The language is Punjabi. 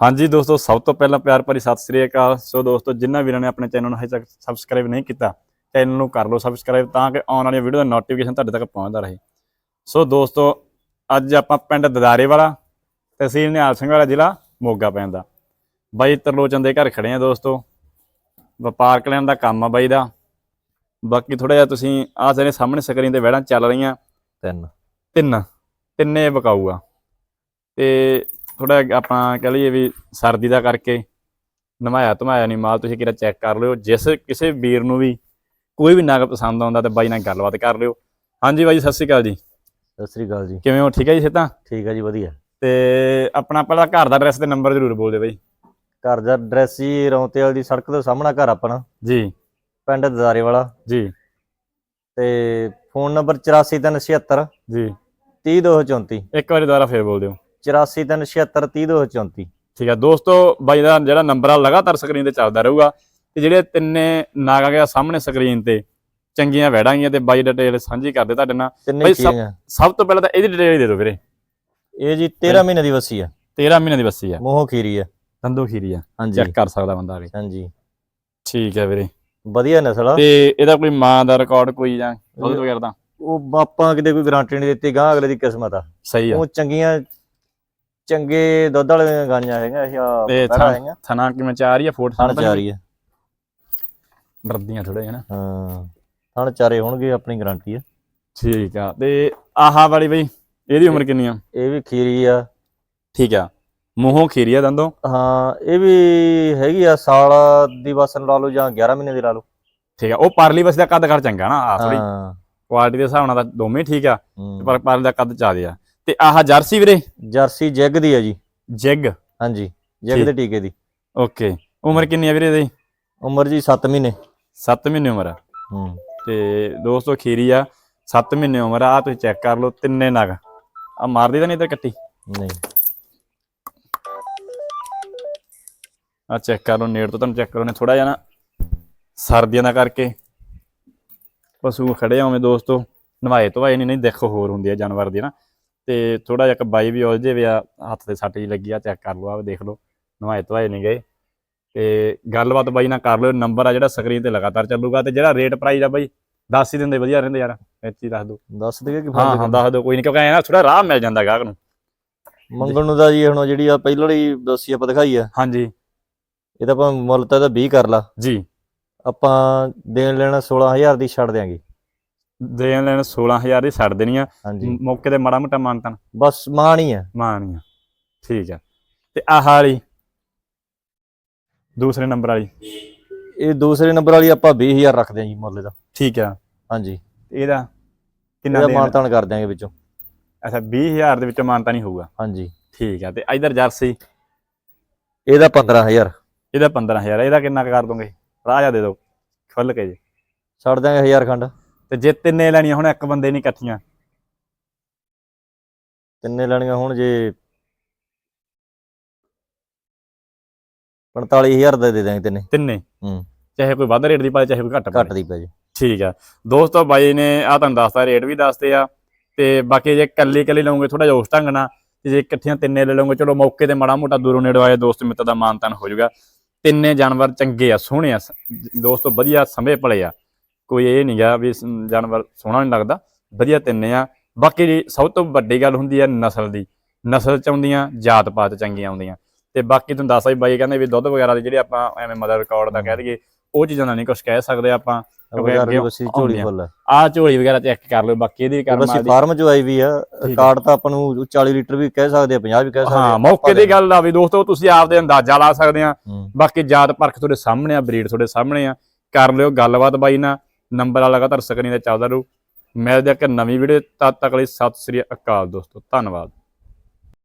ਹਾਂਜੀ ਦੋਸਤੋ ਸਭ ਤੋਂ ਪਹਿਲਾਂ ਪਿਆਰ ਭਰੀ ਸਤਿ ਸ੍ਰੀ ਅਕਾਲ। ਸੋ ਦੋਸਤੋ ਜਿਨ੍ਹਾਂ ਵੀਰਾਂ ਨੇ ਆਪਣੇ ਚੈਨਲ ਨੂੰ ਹਜੇ ਤੱਕ ਸਬਸਕ੍ਰਾਈਬ ਨਹੀਂ ਕੀਤਾ ਚੈਨਲ ਨੂੰ ਕਰ ਲਓ ਸਬਸਕ੍ਰਾਈਬ ਤਾਂ ਕਿ ਆਉਣ ਵਾਲੀਆਂ ਵੀਡੀਓ ਦਾ ਨੋਟੀਫਿਕੇਸ਼ਨ ਤੁਹਾਡੇ ਤੱਕ ਪਹੁੰਚਦਾ ਰਹੇ। ਸੋ ਦੋਸਤੋ ਅੱਜ ਆਪਾਂ ਪਿੰਡ ਦਦਾਰੇ ਵਾਲਾ ਤਹਿਸੀਲ ਨਿਹਾਲ ਸਿੰਘ ਵਾਲਾ ਜ਼ਿਲ੍ਹਾ ਮੋਗਾ ਪੈਂਦਾ। ਬਾਈ ਤਰਲੋਚਨ ਦੇ ਘਰ ਖੜੇ ਆ ਦੋਸਤੋ। ਵਪਾਰ ਕਲਿਆਂ ਦਾ ਕੰਮ ਆ ਬਾਈ ਦਾ। ਬਾਕੀ ਥੋੜਾ ਜਿਹਾ ਤੁਸੀਂ ਆਹ ਜਿਹੜੇ ਸਾਹਮਣੇ ਸਕਰੀਨ ਤੇ ਵੈੜਾਂ ਚੱਲ ਰਹੀਆਂ। ਤਿੰਨ। ਤਿੰਨ। ਤਿੰਨੇ ਵਿਕਾਊ ਆ ਤੇ ਥੋੜਾ ਆਪਾਂ ਕਹ ਲਈਏ ਵੀ ਸਰਦੀ ਦਾ ਕਰਕੇ ਨਵਾਇਆ ਧਮਾਇਆ ਨਹੀਂ ਮਾਲ ਤੁਸੀਂ ਕਿਰਾ ਚੈੱਕ ਕਰ ਲਿਓ। ਜਿਸ ਕਿਸੇ ਵੀਰ ਨੂੰ ਵੀ ਕੋਈ ਵੀ ਨਗ ਪਸੰਦ ਆਉਂਦਾ ਤੇ ਬਾਈ ਨਾਲ ਗੱਲਬਾਤ ਕਰ ਲਿਓ। ਹਾਂਜੀ ਬਾਈ ਸਤਿ ਸ਼੍ਰੀ ਅਕਾਲ ਜੀ। ਸਤਿ ਸ੍ਰੀ ਅਕਾਲ ਜੀ। ਕਿਵੇਂ ਹੋ? ਠੀਕ ਹੈ ਜੀ ਸਿੱਧਾ ਠੀਕ ਹੈ ਜੀ ਵਧੀਆ। ਤੇ ਆਪਣਾ ਪਹਿਲਾਂ ਘਰ ਦਾ ਐਡਰੈਸ ਤੇ ਨੰਬਰ ਜ਼ਰੂਰ ਬੋਲ ਦਿਓ ਬਾਈ। ਘਰ ਦਾ ਐਡਰੈਸ ਜੀ ਰੌਂਤੇਵਾਲ ਦੀ ਸੜਕ ਤੋਂ ਸਾਹਮਣਾ ਘਰ ਆਪਣਾ। ਜੀ। ਪਿੰਡ ਦਦਾਰੇ ਵਾਲਾ। ਜੀ। ਤੇ ਫੋਨ ਨੰਬਰ 84376 ਜੀ। 30234 ਇੱਕ ਵਾਰੀ ਦੁਬਾਰਾ ਫੇਰ ਬੋਲ ਦਿਓ। 84376 30234 ਠੀਕ ਹੈ ਦੋਸਤੋ ਬਾਈ ਦਾ ਜਿਹੜਾ ਨੰਬਰ ਆ ਲਗਾਤਾਰ ਸਕਰੀਨ ਤੇ ਚੱਲਦਾ ਰਹੂਗਾ। ਤੇ ਜਿਹੜੇ ਤਿੰਨੇ ਨਾਗ ਆ ਗਿਆ ਸਾਹਮਣੇ ਸਕਰੀਨ ਤੇ ਚੰਗੀਆਂ ਵੈੜਾਂ ਗਈਆਂ ਤੇ ਬਾਈ ਡਿਟੇਲ ਸਾਂਝੀ ਕਰਦੇ ਤੁਹਾਡੇ ਨਾਲ। ਬਈ ਸਭ ਤੋਂ ਪਹਿਲਾਂ ਤਾਂ ਇਹਦੀ ਡਿਟੇਲ ਦੇ ਦਿਓ ਵੀਰੇ। ਇਹ ਜੀ 13 ਮਹੀਨੇ ਦੀ ਵੱਸੀ ਆ। 13 ਮਹੀਨੇ ਦੀ ਬੱਸੀ ਆ। ਮੋਹ ਖੀਰੀ ਆ। ਦੰਦੋ ਖੀਰੀ ਆ। ਹਾਂਜੀ। ਚੈੱਕ ਕਰ ਸਕਦਾ ਬੰਦਾ ਵੀ ਹਾਂਜੀ। ਠੀਕ ਹੈ ਵੀਰੇ। ਵਧੀਆ ਨਸਲ ਆ। ਤੇ ਇਹਦਾ ਕੋਈ ਮਾਂ ਦਾ ਰਿਕਾਰਡ ਕੋਈ ਜਾਂ ਦੁੱਧ ਵਗੈਰਾ ਦਾ ਉਹ ਆਪਾਂ ਕਿਤੇ ਕੋਈ ਗਾਰੰਟੀ ਨਹੀਂ ਦਿੱਤੀ ਗਾਂ ਅਗਲੇ ਦੀ ਕਿਸਮਤ ਆ। ਸਹੀ ਆ। ਉਹ ਚੰਗੀਆਂ ਚੰਗੇ ਦੁੱਧ ਵਾਲੀਆਂ ਗਾਈਆਂ ਹੈਗੀਆਂ ਇਹ ਆ ਤੇ ਬੈੜਾਂ ਥਾਂ- ਹੈਗੀਆਂ। ਥਣਾ ਕਿਵੇਂ ਚਾਰ ਹੀ ਆ ਫੋਟ ਥਣ ਚਾਰੀ ਆ। ਡਰਦੀਆਂ ਥੋੜੇ ਹਨਾ ਹਾਂ ਥਣ ਚਾਰੇ ਹੋਣਗੇ ਆਪਣੀ ਗਾਰੰਟੀ ਆ। ਠੀਕ ਆ ਤੇ ਆਹਾ ਵਾਲੀ ਬਈ ਇਹਦੀ ਉਮਰ ਕਿੰਨੀ ਆ? ਇਹ ਵੀ ਖੀਰੀ ਆ। ਠੀਕ ਆ ਮੂੰਹੋਂ ਖੀਰੀ ਆ ਦੰਦੋਂ? ਹਾਂ ਇਹ ਵੀ ਹੈਗੀ ਆ ਸਾਲ ਦੀ ਵਸਨ ਲਾ ਲਓ ਜਾਂ 11 ਮਹੀਨੇ ਦੀ ਲਾ ਲਓ। ਠੀਕ ਆ ਉਹ ਪਰਲੀ ਵਸ ਦਾ ਕੱਦ ਕਰ ਚੰਗਾ ਨਾ ਆ ਥੋੜੀ ਹਾਂ। ਕੁਆਲਿਟੀ ਦੇ ਹਿਸਾਬ ਨਾਲ ਤਾਂ ਦੋਵੇਂ ਠੀਕ ਆ ਹੂੰ। ਪਰ ਪਰਲੀ ਦਾ ਕੱਦ ਜ਼ਿਆਦੇ ਆ। ਤੇ ਆਹ ਜਰਸੀ ਵੀਰੇ? ਜਰਸੀ ਜੈਗ ਦੀ ਆ ਜੀ। ਜਿਗ? ਹਾਂਜੀ ਜੈਗ। ਦੇ ਟੀਕੇ ਦੀ। ਓਕੇ। ਉਮਰ ਕਿੰਨੀ ਆ ਵੀਰੇ ਇਹਦੀ? ਉਮਰ ਜੀ 7 ਮਹੀਨੇ। 7 ਮਹੀਨੇ ਉਮਰ ਆ। ਹੂੰ। ਤੇ ਦੋਸਤੋ ਖੀਰੀ ਆ 7 ਮਹੀਨੇ ਉਮਰ ਆ ਤੁਸੀਂ ਚੈੱਕ ਕਰ ਲਓ ਤਿੰਨੇ ਨਗ। ਆ ਮਾਰਦੀ ਤਾਂ ਨਹੀਂ ਤੇ ਕੱਟੀ? ਨਹੀਂ। ਆ ਚੈੱਕ ਕਰ ਲਓ ਨੇੜ ਤੋਂ ਤੁਹਾਨੂੰ ਚੈੱਕ ਕਰੋ ਨੇ ਥੋੜਾ ਜਿਹਾ ਨਾ ਸਰਦੀਆਂ ਦਾ ਕਰਕੇ। ਪਸ਼ੂ ਖੜੇ ਹੋਵੇਂ ਦੋਸਤੋ ਨਵਾਏ ਧਵਾਏ ਨਹੀਂ ਨਹੀਂ ਦੇਖੋ ਹੋਰ ਹੁੰਦੀ ਆ ਜਾਨਵਰ ਦੀ ਨਾ। ਤੇ ਥੋੜਾ ਜਿਹਾ ਬਾਈ ਵੀ ਉਲਝੇ ਵੀ ਆ ਹੱਥ ਤੇ ਸੱਟ ਜੀ ਲੱਗੀ ਆ ਚੈੱਕ ਕਰ ਲਓ ਆ ਦੇਖ ਲਓ ਨਵਾਏ ਧਵਾਏ ਨਹੀਂ ਗਏ। ਤੇ ਗੱਲਬਾਤ ਬਾਈ ਨਾਲ ਕਰ ਲਿਓ ਨੰਬਰ ਆ ਜਿਹੜਾ ਸਕਰੀਨ ਤੇ ਲਗਾਤਾਰ ਚੱਲੂਗਾ ਤੇ ਜਿਹੜਾ ਰੇਟ ਪ੍ਰਾਈਸ ਆ ਬਾਈ ਦੱਸ ਹੀ ਦਿੰਦੇ ਵਧੀਆ ਰਹਿੰਦੇ ਯਾਰ ਹੀ ਦੱਸ ਦਿਓ। ਦੱਸ ਦਈਏ ਕਿ ਹਾਂ ਹਾਂ ਦੱਸ ਦਿਓ ਕੋਈ ਨਹੀਂ ਕਿਉਂਕਿ ਐ ਨਾ ਥੋੜਾ ਰਾਹ ਮਿਲ ਜਾਂਦਾ ਗਾਹਕ ਨੂੰ। ਮੰਗਣ ਨੂੰ ਦਾ ਜੀ ਹੁਣ ਜਿਹੜੀ ਆ ਪਹਿਲਾਂ ਵਾਲੀ ਦੱਸੀ ਆਪਾਂ ਦਿਖਾਈ ਆ। ਹਾਂਜੀ। ਇਹ ਤਾਂ ਆਪਾਂ ਮੁੱਲ ਤਾਂ ਇਹਦਾ 20 ਕਰ ਲਾ। ਜੀ। ਆਪਾਂ ਦੇਣ ਲੈਣਾ 16000 ਦੀ ਛੱਡ ਦਿਆਂਗੇ। ਦੇਣ ਲੈਣ 16000 ਦੀ ਛੱਡ ਦੇਣੀ ਆ। ਹਾਂਜੀ। ਮੌਕੇ ਤੇ ਮਾੜਾ ਮੋਟਾ ਮਾਨਤਨ ਬਸ ਮਾਣ ਹੀ ਆ। ਮਾਣੀ ਆ। ਠੀਕ ਆ। ਤੇ ਆਹ ਵਾਲੀ ਦੂਸਰੇ ਨੰਬਰ ਵਾਲੀ। ਇਹ ਦੂਸਰੇ ਨੰਬਰ ਵਾਲੀ ਆਪਾਂ 20000 ਰੱਖਦੇ ਆਂ ਜੀ ਮੁੱਲ ਦਾ ਠੀਕ ਆ। ਹਾਂਜੀ। ਇਹਦਾ ਕਿੰਨਾ ਦੇਣ? ਮਾਨਤਾਨ ਕਰ ਦਿਆਂਗੇ ਵਿੱਚੋਂ। ਅੱਛਾ 20000 ਦੇ ਵਿੱਚੋਂ ਮਾਨਤਾ ਨਹੀਂ ਹੋਊਗਾ। ਹਾਂਜੀ। ਠੀਕ ਆ। ਤੇ ਇਧਰ ਜਰਸੀ। ਇਹਦਾ 15000 ਇਹਦਾ 15000 ਇਹਦਾ ਕਿੰਨਾ ਕਰ ਦੋਗੇ? ਰਾਜਾ ਦੇ ਦਿਓ। ਖੁੱਲ ਕੇ ਜੀ। ਛੱਡ ਦਿਆਂਗੇ 1000 ਖੰਡ। ਤੇ ਜੇ ਤਿੰਨੇ ਲੈਣੀਆਂ ਹੁਣ ਇੱਕ ਬੰਦੇ ਨਹੀਂ ਇਕੱਠੀਆਂ। ਤਿੰਨੇ ਲੈਣੀਆਂ ਹੁਣ ਜੇ 45000 ਦਾ ਦੇ ਦਿਆਂਗੇ ਤਿੰਨੇ। ਤਿੰਨੇ? ਹੂੰ। ਚਾਹੇ ਕੋਈ ਵੱਧ ਰੇਟ ਦੀ ਪਾਏ ਚਾਹੇ ਕੋਈ ਘੱਟ ਦੀ ਪੈ ਜੇ। ਠੀਕ ਆ। ਦੋਸਤੋ ਬਾਈ ਨੇ ਆ ਤੁਹਾਨੂੰ ਦੱਸਤਾ ਰੇਟ ਵੀ ਦੱਸਦੇ ਆ। ਤੇ ਬਾਕੀ ਜੇ ਕੱਲੀ ਕੱਲੀ ਲਓਗੇ ਥੋੜਾ ਜਿਹਾ ਉਸ ਢੰਗ ਨਾਲ ਤੇ ਜੇ ਇਕੱਠੀਆਂ ਤਿੰਨੇ ਲੈ ਲਓਗੇ ਚਲੋ ਮੌਕੇ ਤੇ ਮਾੜਾ ਮੋਟਾ ਦੂਰੋਂ ਨੇੜੋਂ ਆਏ ਦੋਸਤ ਮਿੱਤਰ ਦਾ ਮਾਨਤਾਨ ਹੋ ਜਾਊਗਾ। ਤਿੰਨੇ ਜਾਨਵਰ ਚੰਗੇ ਆ ਸੋਹਣੇ ਆ। ਦੋਸਤੋ ਵਧੀਆ ਸੰਭੇ ਭਲੇ ਆ। ਕੋਈ ਇਹ ਨਹੀਂ ਗਾ ਵੀ ਜਾਨਵਰ ਸੋਹਣਾ ਨਹੀਂ ਲੱਗਦਾ ਵਧੀਆ ਤਿੰਨੇ ਆ। ਬਾਕੀ ਸਭ ਤੋਂ ਵੱਡੀ ਗੱਲ ਹੁੰਦੀ ਆ ਨਸਲ ਦੀ। ਨਸਲ ਚ ਆਉਂਦੀਆਂ ਜਾਤ ਪਾਤ ਚੰਗੀਆਂ ਆਉਂਦੀਆਂ। ਤੇ ਬਾਕੀ ਤੁਹਾਨੂੰ ਦੱਸਦਾ ਵੀ ਬਾਈ ਕਹਿੰਦੇ ਵੀ ਦੁੱਧ ਵਗੈਰਾ ਦੇ ਜਿਹੜੇ ਆਪਾਂ ਐਵੇਂ ਮਦਰ ਰਿਕਾਰਡ ਦਾ ਕਹਿ ਦਈਏ ਉਹ ਚੀਜ਼ਾਂ ਦਾ ਨਹੀਂ ਕੁਝ ਕਹਿ ਸਕਦੇ ਆਪਾਂ। ਝੋਲੀ। ਫੁੱਲ ਆ। ਝੋਲੀ ਵਗੈਰਾ ਚੈੱਕ ਕਰ ਲਓ ਬਾਕੀ ਇਹਦੀ ਇਹ ਕਰਮ ਬਸੀ ਵਾਲੀ ਫਾਰਮ ਚ ਆਈ ਵੀ ਆ ਆ। ਕਾਰਡ ਤਾਂ ਆਪਾਂ ਨੂੰ 40 ਲੀਟਰ ਵੀ ਕਹਿ ਸਕਦੇ ਆ 50 ਵੀ ਕਹਿ ਸਕਦੇ ਆ। ਹਾਂ ਮੌਕੇ ਦੀ ਗੱਲ ਆ ਵੀ ਦੋਸਤੋ ਤੁਸੀਂ ਆਪਦੇ ਅੰਦਾਜ਼ਾ ਲਾ ਸਕਦੇ ਆ। ਹੂੰ। ਬਾਕੀ ਜਾਤ ਪਰਖ ਤੁਹਾਡੇ ਸਾਹਮਣੇ ਆ ਬਰੀਡ ਤੁਹਾਡੇ ਸਾਹਮਣੇ ਆ। ਕਰ ਲਿਓ ਗੱਲਬਾਤ ਬਾਈ ਨਾਲ। ਨੰਬਰ ਆ ਲਗਾਤਾਰ ਸਕਰੀਨ ਤੇ ਚੱਲਦਾ ਰਹੂ। ਮਿਲਦੇ ਆ ਇੱਕ ਨਵੀਂ ਵੀਡੀਓ ਤਦ ਤੱਕ ਲਈ ਸਤਿ ਸ੍ਰੀ ਅਕਾਲ ਦੋਸਤੋ। ਧੰਨਵਾਦ।